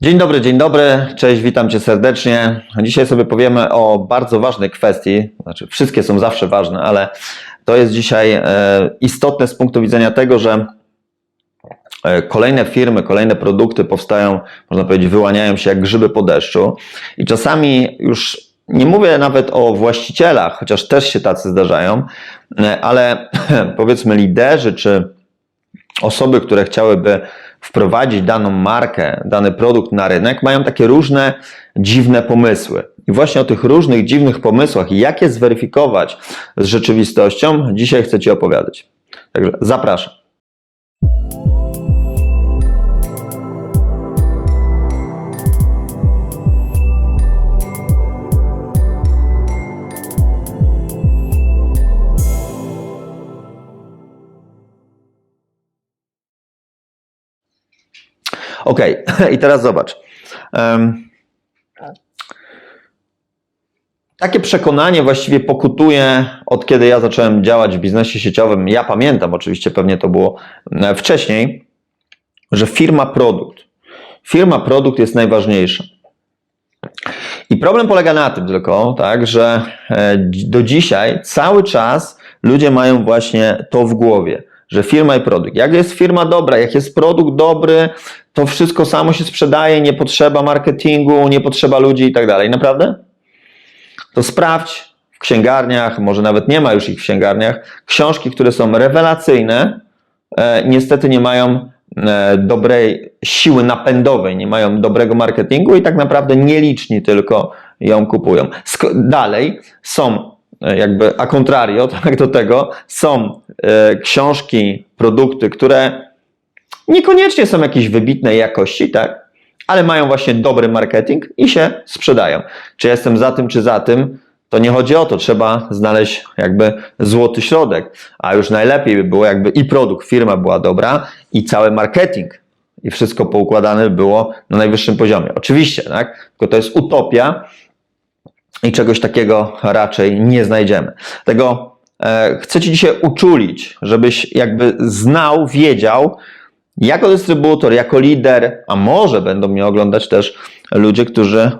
Dzień dobry, dzień dobry, cześć, witam Cię serdecznie. Dzisiaj sobie powiemy o bardzo ważnej kwestii, znaczy wszystkie są zawsze ważne, ale to jest dzisiaj e, istotne z punktu widzenia tego, że e, kolejne firmy, kolejne produkty powstają, można powiedzieć, wyłaniają się jak grzyby po deszczu i czasami już nie mówię nawet o właścicielach, chociaż też się tacy zdarzają, e, ale powiedzmy liderzy czy osoby, które chciałyby wprowadzić daną markę, dany produkt na rynek, mają takie różne dziwne pomysły. I właśnie o tych różnych dziwnych pomysłach i jak je zweryfikować z rzeczywistością, dzisiaj chcę Ci opowiadać. Także zapraszam. Ok, i teraz zobacz. Takie przekonanie właściwie pokutuje od kiedy ja zacząłem działać w biznesie sieciowym. Ja pamiętam, oczywiście pewnie to było wcześniej, że firma produkt. Firma produkt jest najważniejsza. I problem polega na tym tylko, tak, że e, do dzisiaj cały czas ludzie mają właśnie to w głowie, że firma i produkt. Jak jest firma dobra, jak jest produkt dobry, to wszystko samo się sprzedaje, nie potrzeba marketingu, nie potrzeba ludzi i tak dalej. Naprawdę? To sprawdź w księgarniach, może nawet nie ma już ich w księgarniach, książki, które są rewelacyjne, e, niestety nie mają e, dobrej siły napędowej, nie mają dobrego marketingu i tak naprawdę nieliczni tylko ją kupują. Sk- dalej są e, jakby a contrario tak do tego, są książki, produkty, które niekoniecznie są jakiejś wybitnej jakości, tak? Ale mają właśnie dobry marketing i się sprzedają. Czy jestem za tym, czy za tym, to nie chodzi o to, trzeba znaleźć jakby złoty środek, a już najlepiej by było jakby i produkt, firma była dobra i cały marketing i wszystko poukładane było na najwyższym poziomie. Oczywiście, tak? Tylko to jest utopia i czegoś takiego raczej nie znajdziemy. Tego e, chcę Ci dzisiaj uczulić, żebyś jakby znał, wiedział, jako dystrybutor, jako lider, a może będą mnie oglądać też ludzie, którzy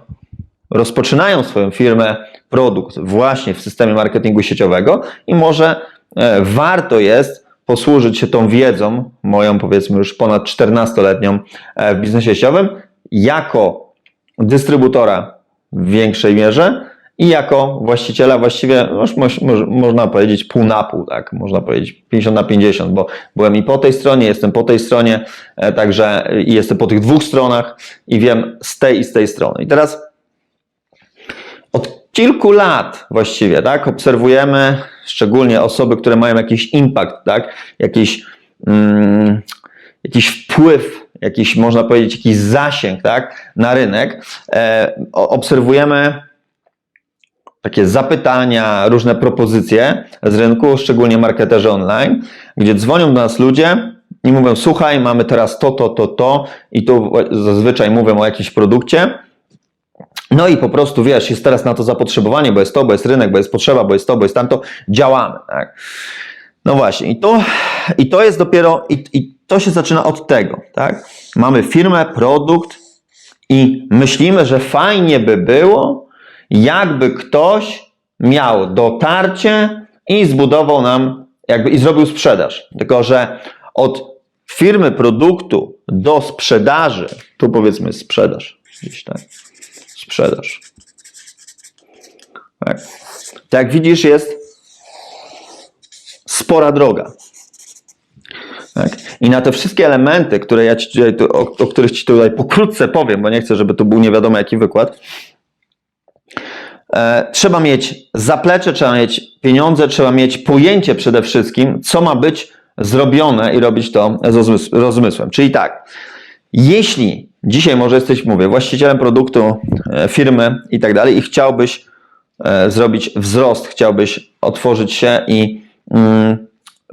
rozpoczynają swoją firmę, produkt właśnie w systemie marketingu sieciowego i może e, warto jest posłużyć się tą wiedzą, moją powiedzmy już ponad 14-letnią e, w biznesie sieciowym, jako dystrybutora w większej mierze i jako właściciela właściwie, no, można powiedzieć pół na pół, tak, można powiedzieć 50 na 50, bo byłem i po tej stronie, jestem po tej stronie, e, także jestem po tych dwóch stronach i wiem z tej i z tej strony. I teraz od kilku lat właściwie, tak, obserwujemy szczególnie osoby, które mają jakiś impact, tak, jakiś, mm, jakiś wpływ, jakiś, można powiedzieć, jakiś zasięg, tak, na rynek. E, obserwujemy takie zapytania, różne propozycje z rynku, szczególnie marketerzy online, gdzie dzwonią do nas ludzie i mówią: Słuchaj, mamy teraz to, to, to, to, i tu zazwyczaj mówią o jakimś produkcie. No i po prostu wiesz, jest teraz na to zapotrzebowanie, bo jest to, bo jest rynek, bo jest potrzeba, bo jest to, bo jest tamto, działamy. Tak? No właśnie, i to, i to jest dopiero, i, i to się zaczyna od tego. Tak? Mamy firmę, produkt i myślimy, że fajnie by było, jakby ktoś miał dotarcie i zbudował nam, jakby i zrobił sprzedaż. Tylko, że od firmy produktu do sprzedaży, tu powiedzmy sprzedaż, gdzieś tak, sprzedaż. Tak. Tak jak widzisz, jest spora droga. Tak? I na te wszystkie elementy, które ja ci tutaj, tu- o, o których Ci tutaj pokrótce powiem, bo nie chcę, żeby to był nie wiadomo jaki wykład, trzeba mieć zaplecze, trzeba mieć pieniądze, trzeba mieć pojęcie przede wszystkim, co ma być zrobione i robić to z rozmys- rozmysłem. Czyli tak, jeśli dzisiaj może jesteś, mówię, właścicielem produktu, e, firmy i tak dalej i chciałbyś e, zrobić wzrost, chciałbyś otworzyć się i mm,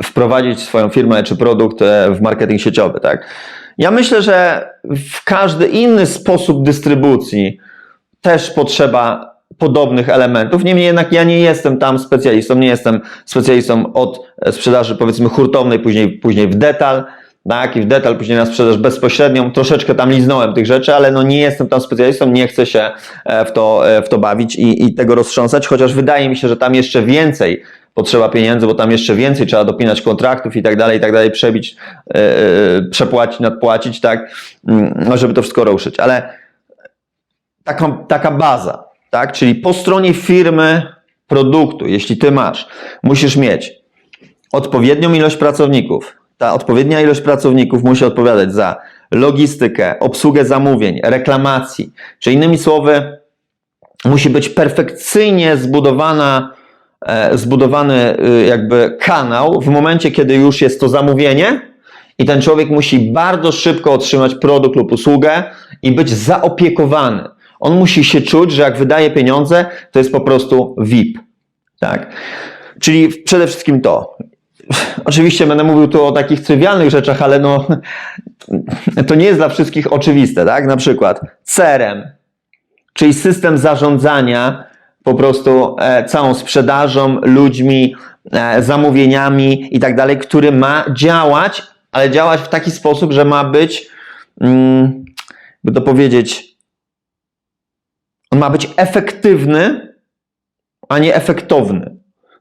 wprowadzić swoją firmę czy produkt e, w marketing sieciowy, tak? Ja myślę, że w każdy inny sposób dystrybucji też potrzeba podobnych elementów. Niemniej jednak ja nie jestem tam specjalistą, nie jestem specjalistą od sprzedaży powiedzmy hurtownej, później, później w detal, tak, i w detal później na sprzedaż bezpośrednią, troszeczkę tam liznąłem tych rzeczy, ale no nie jestem tam specjalistą, nie chcę się e, w to, e, w to bawić i, i tego roztrząsać, chociaż wydaje mi się, że tam jeszcze więcej potrzeba pieniędzy, bo tam jeszcze więcej trzeba dopinać kontraktów i tak dalej, i tak dalej, przebić, e, przepłacić, nadpłacić, tak, mm, no, żeby to wszystko ruszyć, ale taką, taka baza, tak, czyli po stronie firmy produktu, jeśli ty masz, musisz mieć odpowiednią ilość pracowników. Ta odpowiednia ilość pracowników musi odpowiadać za logistykę, obsługę zamówień, reklamacji, czy innymi słowy, musi być perfekcyjnie zbudowana, e, zbudowany y, jakby kanał w momencie, kiedy już jest to zamówienie i ten człowiek musi bardzo szybko otrzymać produkt lub usługę i być zaopiekowany. On musi się czuć, że jak wydaje pieniądze, to jest po prostu VIP. Tak? Czyli przede wszystkim to. Oczywiście będę mówił tu o takich trywialnych rzeczach, ale no, to nie jest dla wszystkich oczywiste, tak? Na przykład CRM, czyli system zarządzania po prostu e, całą sprzedażą, ludźmi, e, zamówieniami i tak dalej, który ma działać, ale działać w taki sposób, że ma być, mm, by to powiedzieć, on ma być efektywny, a nie efektowny.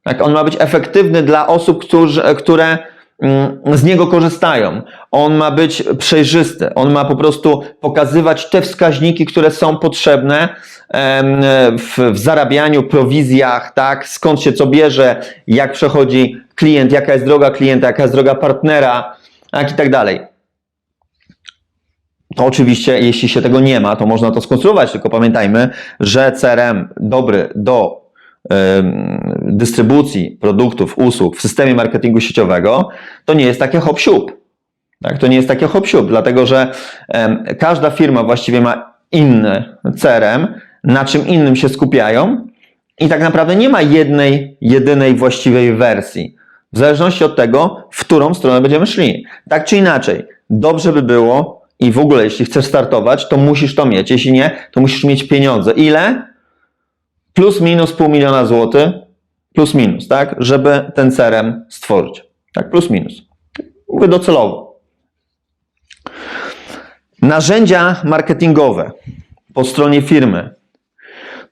Tak? On ma być efektywny dla osób, którzy, które mm, z niego korzystają. On ma być przejrzysty. On ma po prostu pokazywać te wskaźniki, które są potrzebne w zarabianiu, prowizjach, tak? skąd się co bierze, jak przechodzi klient, jaka jest droga klienta, jaka jest droga partnera, tak? i tak dalej. To oczywiście, jeśli się tego nie ma, to można to skonstruować, tylko pamiętajmy, że CRM dobry do dystrybucji produktów, usług w systemie marketingu sieciowego, to nie jest takie hop siup. Tak? To nie jest takie hop siup, dlatego że każda firma właściwie ma inny CRM, na czym innym się skupiają i tak naprawdę nie ma jednej, jedynej właściwej wersji. W zależności od tego, w którą stronę będziemy szli. Tak czy inaczej, dobrze by było i w ogóle, jeśli chcesz startować, to musisz to mieć. Jeśli nie, to musisz mieć pieniądze. Ile? Plus minus pół miliona złotych, plus minus, tak? Żeby ten CRM stworzyć. Tak, plus minus. Mówię docelowo. Narzędzia marketingowe po stronie firmy,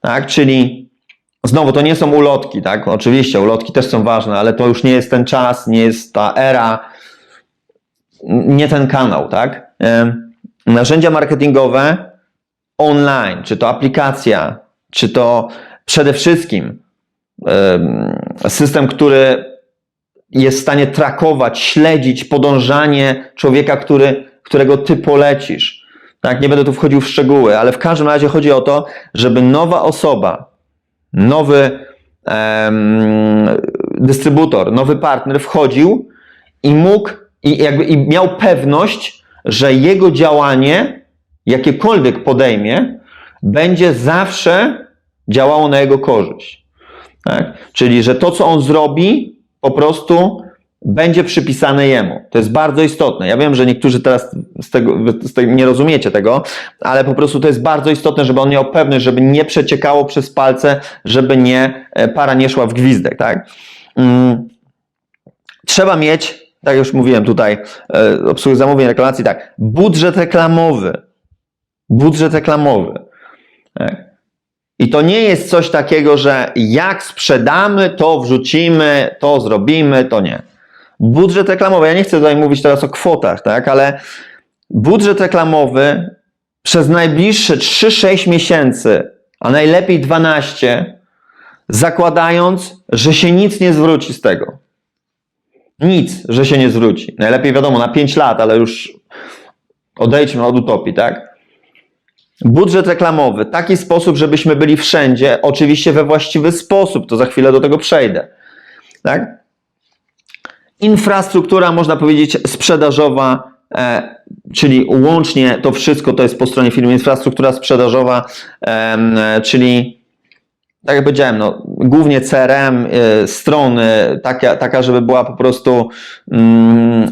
tak? Czyli znowu to nie są ulotki, tak? Oczywiście ulotki też są ważne, ale to już nie jest ten czas, nie jest ta era, nie ten kanał, tak? Narzędzia marketingowe online, czy to aplikacja, czy to przede wszystkim em, system, który jest w stanie trakować, śledzić podążanie człowieka, który, którego ty polecisz. Tak, nie będę tu wchodził w szczegóły, ale w każdym razie chodzi o to, żeby nowa osoba, nowy em, dystrybutor, nowy partner wchodził i mógł, i jakby i miał pewność, że jego działanie, jakiekolwiek podejmie, będzie zawsze działało na jego korzyść. Tak? Czyli, że to, co on zrobi, po prostu będzie przypisane jemu. To jest bardzo istotne. Ja wiem, że niektórzy teraz z tego, z tego nie rozumiecie tego, ale po prostu to jest bardzo istotne, żeby on miał pewność, żeby nie przeciekało przez palce, żeby nie e, para nie szła w gwizdek, tak? Mm. Trzeba mieć, tak już mówiłem tutaj, e, obsługi zamówień, reklamacji, tak, budżet reklamowy. Budżet reklamowy. Tak? I to nie jest coś takiego, że jak sprzedamy, to wrzucimy, to zrobimy, to nie. Budżet reklamowy, ja nie chcę tutaj mówić teraz o kwotach, tak, ale budżet reklamowy przez najbliższe 3-6 miesięcy, a najlepiej 12, zakładając, że się nic nie zwróci z tego. Nic, że się nie zwróci. Najlepiej wiadomo, na 5 lat, ale już odejdźmy od utopii, tak? Budżet reklamowy, taki sposób, żebyśmy byli wszędzie, oczywiście we właściwy sposób, to za chwilę do tego przejdę. Tak? Infrastruktura, można powiedzieć, sprzedażowa, e, czyli łącznie to wszystko to jest po stronie firmy infrastruktura sprzedażowa, em, e, czyli tak jak powiedziałem, no, głównie CRM, y, strony, taka, taka, żeby była po prostu mm,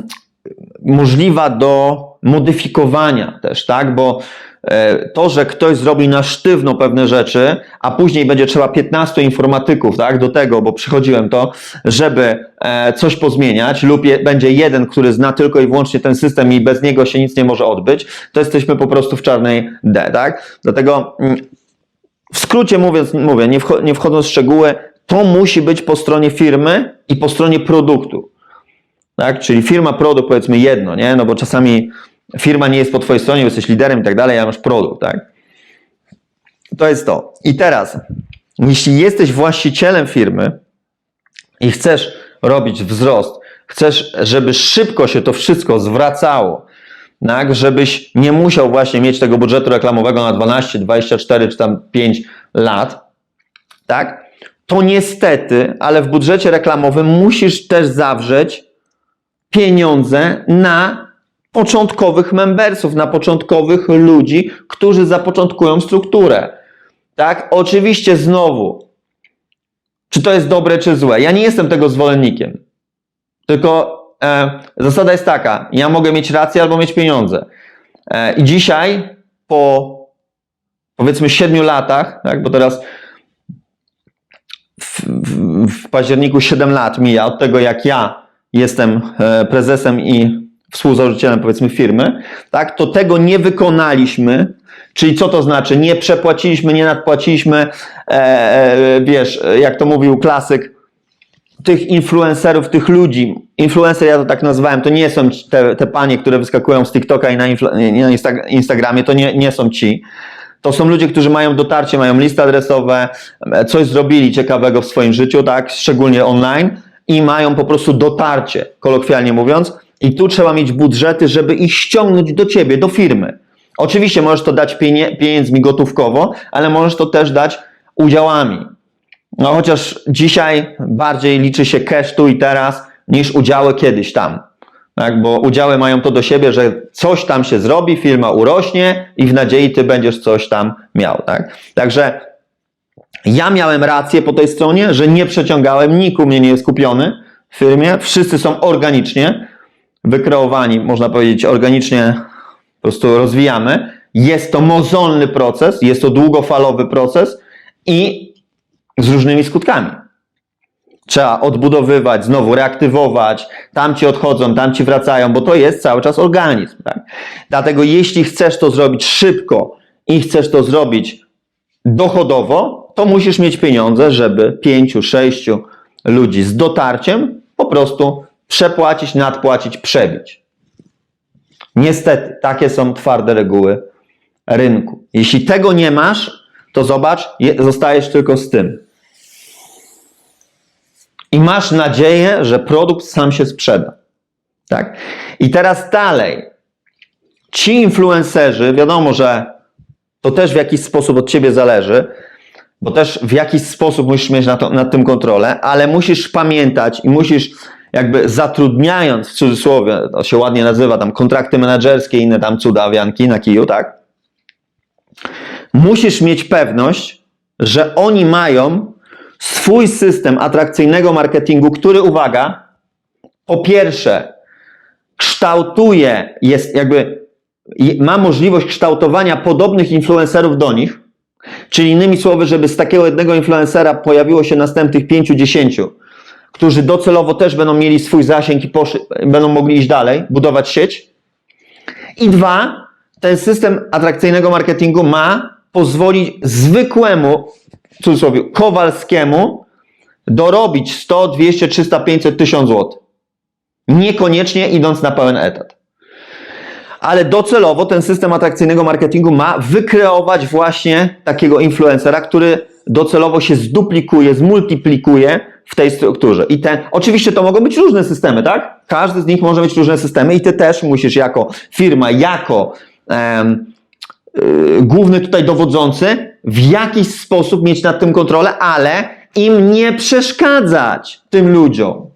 możliwa do modyfikowania też, tak? Bo e, to, że ktoś zrobi na sztywno pewne rzeczy, a później będzie trzeba 15 informatyków, tak, do tego, bo przychodziłem to, żeby e, coś pozmieniać, lub je, będzie jeden, który zna tylko i wyłącznie ten system i bez niego się nic nie może odbyć, to jesteśmy po prostu w czarnej D, tak? Dlatego mm, w skrócie mówiąc, mówię, nie, wcho- nie wchodząc w szczegóły, to musi być po stronie firmy i po stronie produktu. Tak? Czyli firma, produkt, powiedzmy jedno, nie? No bo czasami firma nie jest po twojej stronie, jesteś liderem i tak dalej, a masz produkt, tak? To jest to. I teraz, jeśli jesteś właścicielem firmy i chcesz robić wzrost, chcesz, żeby szybko się to wszystko zwracało, tak, żebyś nie musiał właśnie mieć tego budżetu reklamowego na 12, 24 czy tam 5 lat, tak, to niestety, ale w budżecie reklamowym musisz też zawrzeć pieniądze na początkowych membersów, na początkowych ludzi, którzy zapoczątkują strukturę. Tak? Oczywiście znowu, czy to jest dobre, czy złe. Ja nie jestem tego zwolennikiem. Tylko e, zasada jest taka: ja mogę mieć rację albo mieć pieniądze. E, I dzisiaj, po powiedzmy 7 latach, tak, bo teraz w, w, w październiku 7 lat mija od tego, jak ja jestem e, prezesem i współzałożycielem powiedzmy firmy, tak, to tego nie wykonaliśmy. Czyli co to znaczy? Nie przepłaciliśmy, nie nadpłaciliśmy, e, e, wiesz, jak to mówił klasyk, tych influencerów, tych ludzi, influencer ja to tak nazwałem, to nie są te, te panie, które wyskakują z TikToka i na, na Insta- Instagramie, to nie, nie są ci. To są ludzie, którzy mają dotarcie, mają listy adresowe, coś zrobili ciekawego w swoim życiu, tak, szczególnie online i mają po prostu dotarcie, kolokwialnie mówiąc. I tu trzeba mieć budżety, żeby ich ściągnąć do ciebie, do firmy. Oczywiście możesz to dać pieniędzmi gotówkowo, ale możesz to też dać udziałami. No chociaż dzisiaj bardziej liczy się cash tu i teraz niż udziały kiedyś tam. Tak, bo udziały mają to do siebie, że coś tam się zrobi, firma urośnie i w nadziei ty będziesz coś tam miał. Tak? Także ja miałem rację po tej stronie, że nie przeciągałem, nikt u mnie nie jest kupiony w firmie, wszyscy są organicznie wykreowani, można powiedzieć, organicznie po prostu rozwijamy. Jest to mozolny proces, jest to długofalowy proces i z różnymi skutkami. Trzeba odbudowywać, znowu reaktywować, tamci odchodzą, tamci wracają, bo to jest cały czas organizm. Tak? Dlatego jeśli chcesz to zrobić szybko i chcesz to zrobić dochodowo, to musisz mieć pieniądze, żeby pięciu, sześciu ludzi z dotarciem po prostu przepłacić, nadpłacić, przebić. Niestety, takie są twarde reguły rynku. Jeśli tego nie masz, to zobacz, je- zostajesz tylko z tym. I masz nadzieję, że produkt sam się sprzeda. Tak? I teraz dalej. Ci influencerzy, wiadomo, że to też w jakiś sposób od ciebie zależy, bo też w jakiś sposób musisz mieć na to, nad tym kontrolę, ale musisz pamiętać i musisz jakby zatrudniając w cudzysłowie, to się ładnie nazywa tam kontrakty menedżerskie i inne tam cudawianki na kiju, tak? Musisz mieć pewność, że oni mają swój system atrakcyjnego marketingu, który, uwaga, po pierwsze, kształtuje, jest jakby, ma możliwość kształtowania podobnych influencerów do nich, czyli innymi słowy, żeby z takiego jednego influencera pojawiło się następnych 5-10, którzy docelowo też będą mieli swój zasięg i będą mogli iść dalej, budować sieć. I dwa, ten system atrakcyjnego marketingu ma pozwolić zwykłemu, w cudzysłowie, Kowalskiemu dorobić 100, 200, 300, 500, 1000 zł. Niekoniecznie idąc na pełen etat. Ale docelowo ten system atrakcyjnego marketingu ma wykreować właśnie takiego influencera, który docelowo się zduplikuje, zmultiplikuje w tej strukturze. I ten, oczywiście to mogą być różne systemy, tak? Każdy z nich może mieć różne systemy i ty też musisz jako firma, jako em, główny tutaj dowodzący w jakiś sposób mieć nad tym kontrolę, ale im nie przeszkadzać tym ludziom.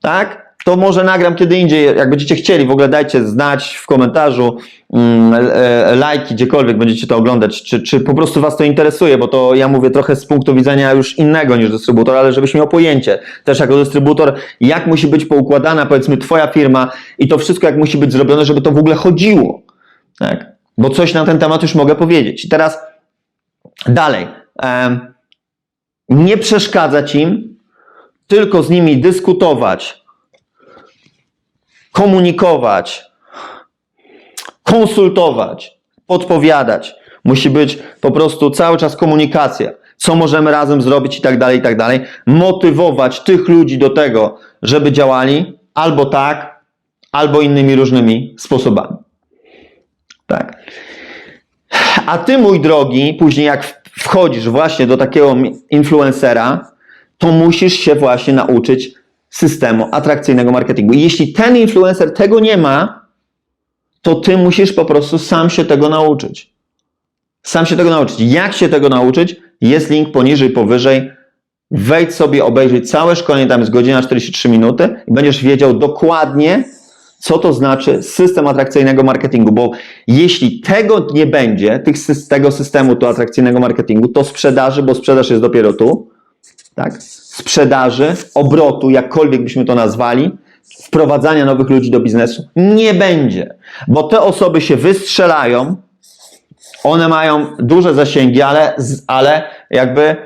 Tak? To może nagram kiedy indziej, jak będziecie chcieli, w ogóle dajcie znać w komentarzu, mm, e, lajki, gdziekolwiek będziecie to oglądać, czy, czy po prostu Was to interesuje, bo to ja mówię trochę z punktu widzenia już innego niż dystrybutor, ale żebyś miał pojęcie też jako dystrybutor, jak musi być poukładana powiedzmy Twoja firma i to wszystko jak musi być zrobione, żeby to w ogóle chodziło. Tak? Bo coś na ten temat już mogę powiedzieć. I teraz dalej. Nie przeszkadzać im, tylko z nimi dyskutować, komunikować, konsultować, podpowiadać. Musi być po prostu cały czas komunikacja, co możemy razem zrobić i tak dalej, i tak dalej. Motywować tych ludzi do tego, żeby działali albo tak, albo innymi różnymi sposobami. Tak. A ty, mój drogi, później jak wchodzisz właśnie do takiego influencera, to musisz się właśnie nauczyć systemu atrakcyjnego marketingu. I jeśli ten influencer tego nie ma, to ty musisz po prostu sam się tego nauczyć. Sam się tego nauczyć. Jak się tego nauczyć? Jest link poniżej, powyżej. Wejdź sobie, obejrzyj całe szkolenie, tam jest godzina 43 minuty i będziesz wiedział dokładnie, co to znaczy system atrakcyjnego marketingu, bo jeśli tego nie będzie, tych, tego systemu to atrakcyjnego marketingu, to sprzedaży, bo sprzedaż jest dopiero tu, tak? sprzedaży, obrotu, jakkolwiek byśmy to nazwali, wprowadzania nowych ludzi do biznesu, nie będzie, bo te osoby się wystrzelają, one mają duże zasięgi, ale, ale jakby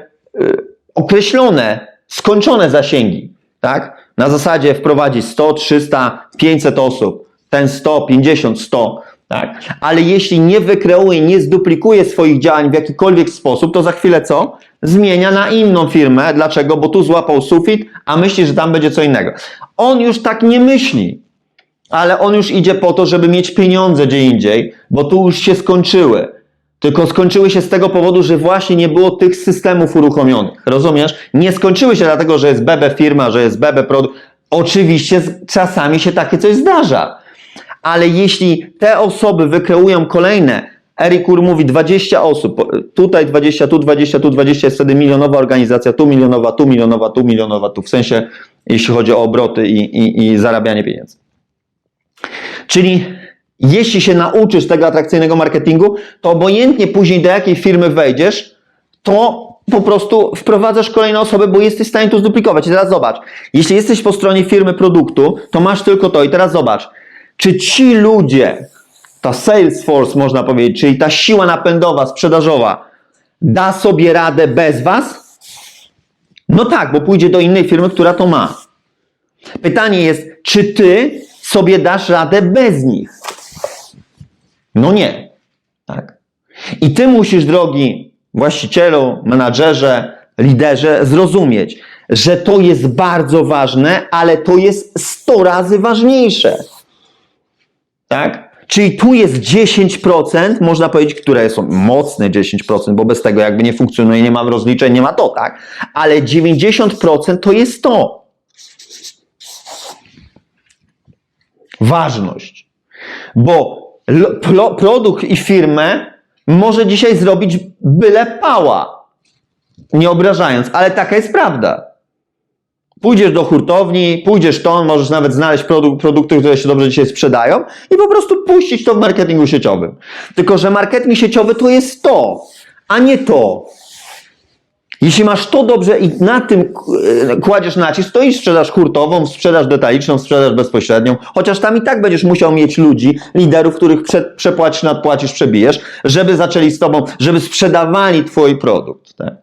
y, określone, skończone zasięgi, tak? Na zasadzie wprowadzi 100, 300, 500 osób, ten 100, 50, 100, tak? Ale jeśli nie wykreuje, nie zduplikuje swoich działań w jakikolwiek sposób, to za chwilę co? Zmienia na inną firmę. Dlaczego? Bo tu złapał sufit, a myśli, że tam będzie co innego. On już tak nie myśli ale on już idzie po to, żeby mieć pieniądze gdzie indziej, bo tu już się skończyły. Tylko skończyły się z tego powodu, że właśnie nie było tych systemów uruchomionych. Rozumiesz? Nie skończyły się dlatego, że jest BB firma, że jest BB produkt. Oczywiście czasami się takie coś zdarza. Ale jeśli te osoby wykreują kolejne, Eric Ur mówi 20 osób, tutaj 20, tu 20, tu 20, jest wtedy milionowa organizacja, tu milionowa, tu milionowa, tu milionowa, tu w sensie, jeśli chodzi o obroty i, i, i zarabianie pieniędzy. Czyli jeśli się nauczysz tego atrakcyjnego marketingu, to obojętnie później do jakiej firmy wejdziesz, to po prostu wprowadzasz kolejne osoby, bo jesteś w stanie to zduplikować. I teraz zobacz, jeśli jesteś po stronie firmy produktu, to masz tylko to. I teraz zobacz, czy ci ludzie, ta Salesforce można powiedzieć, czyli ta siła napędowa, sprzedażowa, da sobie radę bez was? No tak, bo pójdzie do innej firmy, która to ma. Pytanie jest, czy ty sobie dasz radę bez nich? No nie. Tak. I ty musisz, drogi właścicielu, menadżerze, liderze, zrozumieć, że to jest bardzo ważne, ale to jest 100 razy ważniejsze. Tak? Czyli tu jest 10%, można powiedzieć, które są mocne 10%, bo bez tego jakby nie funkcjonuje, nie mam rozliczeń, nie ma to, tak? Ale 90% to jest to. Ważność. Bo pro, produkt i firmę może dzisiaj zrobić byle pała. Nie obrażając, ale taka jest prawda. Pójdziesz do hurtowni, pójdziesz to, możesz nawet znaleźć produk, produkty, które się dobrze dzisiaj sprzedają i po prostu puścić to w marketingu sieciowym. Tylko, że marketing sieciowy to jest to, a nie to. Jeśli masz to dobrze i na tym e, kładziesz nacisk, to i sprzedaż hurtową, sprzedaż detaliczną, sprzedaż bezpośrednią, chociaż tam i tak będziesz musiał mieć ludzi, liderów, których prze, przepłacisz, nadpłacisz, przebijesz, żeby zaczęli z tobą, żeby sprzedawali twój produkt. Tak?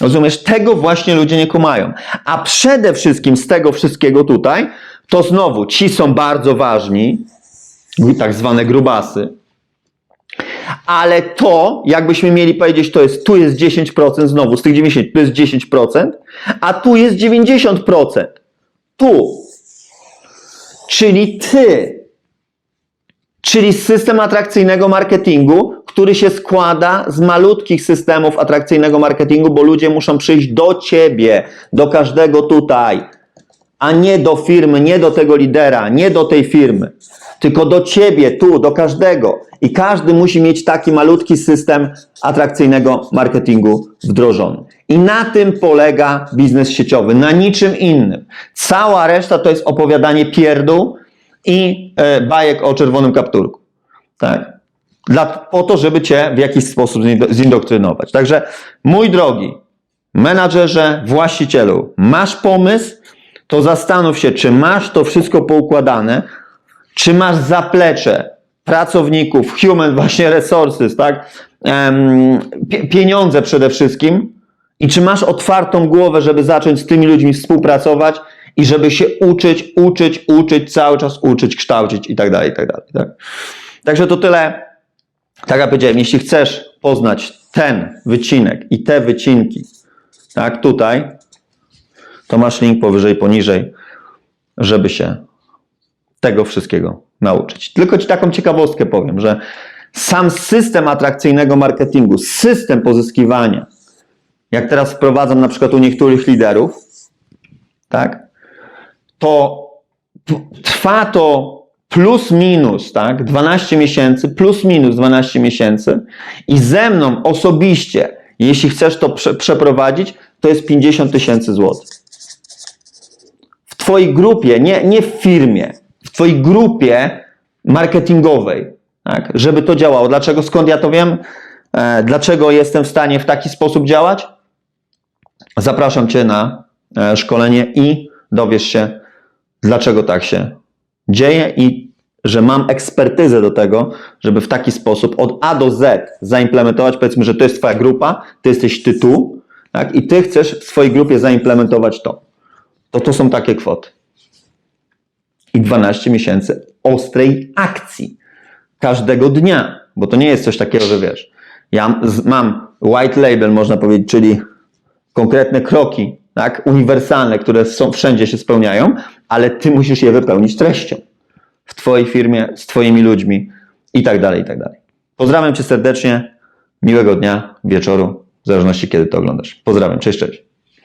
Rozumiesz? Tego właśnie ludzie nie kumają. A przede wszystkim z tego wszystkiego tutaj, to znowu ci są bardzo ważni, tak zwane grubasy, ale to, jakbyśmy mieli powiedzieć, to jest, tu jest 10% znowu, z tych 90, tu jest 10%, a tu jest 90%. Tu. Czyli ty. Czyli system atrakcyjnego marketingu, który się składa z malutkich systemów atrakcyjnego marketingu, bo ludzie muszą przyjść do ciebie, do każdego tutaj, a nie do firmy, nie do tego lidera, nie do tej firmy, tylko do ciebie, tu, do każdego. I każdy musi mieć taki malutki system atrakcyjnego marketingu wdrożony. I na tym polega biznes sieciowy, na niczym innym. Cała reszta to jest opowiadanie pierdół i e, bajek o czerwonym kapturku. Tak? Dla, po to, żeby cię w jakiś sposób zindo- zindoktrynować. Także, mój drogi menadżerze, właścicielu, masz pomysł, to zastanów się, czy masz to wszystko poukładane, czy masz zaplecze pracowników, human właśnie resources, tak? Pieniądze przede wszystkim i czy masz otwartą głowę, żeby zacząć z tymi ludźmi współpracować i żeby się uczyć, uczyć, uczyć, cały czas uczyć, kształcić i tak dalej, i tak dalej. Tak? Także to tyle. Tak jak powiedziałem, jeśli chcesz poznać ten wycinek i te wycinki, tak, tutaj, to masz link powyżej, poniżej, żeby się tego wszystkiego nauczyć. Tylko Ci taką ciekawostkę powiem, że sam system atrakcyjnego marketingu, system pozyskiwania, jak teraz wprowadzam na przykład u niektórych liderów, tak, to trwa to plus minus, tak, 12 miesięcy, plus minus 12 miesięcy i ze mną osobiście, jeśli chcesz to prze, przeprowadzić, to jest 50 tysięcy złotych. Twojej grupie, nie, nie w firmie, w Twojej grupie marketingowej, tak, żeby to działało. Dlaczego? Skąd ja to wiem? E, dlaczego jestem w stanie w taki sposób działać? Zapraszam Cię na e, szkolenie i dowiesz się, dlaczego tak się dzieje i że mam ekspertyzę do tego, żeby w taki sposób od A do Z zaimplementować, powiedzmy, że to jest Twoja grupa, Ty jesteś Ty tu, tak, i Ty chcesz w swojej grupie zaimplementować to. To to są takie kwoty. I 12 miesięcy ostrej akcji każdego dnia, bo to nie jest coś takiego, że wiesz, ja mam white label, można powiedzieć, czyli konkretne kroki, tak, uniwersalne, które są, wszędzie się spełniają, ale ty musisz je wypełnić treścią w twojej firmie, z twoimi ludźmi i tak dalej, i tak dalej. Pozdrawiam cię serdecznie, miłego dnia, wieczoru, w zależności kiedy to oglądasz. Pozdrawiam, cześć, cześć.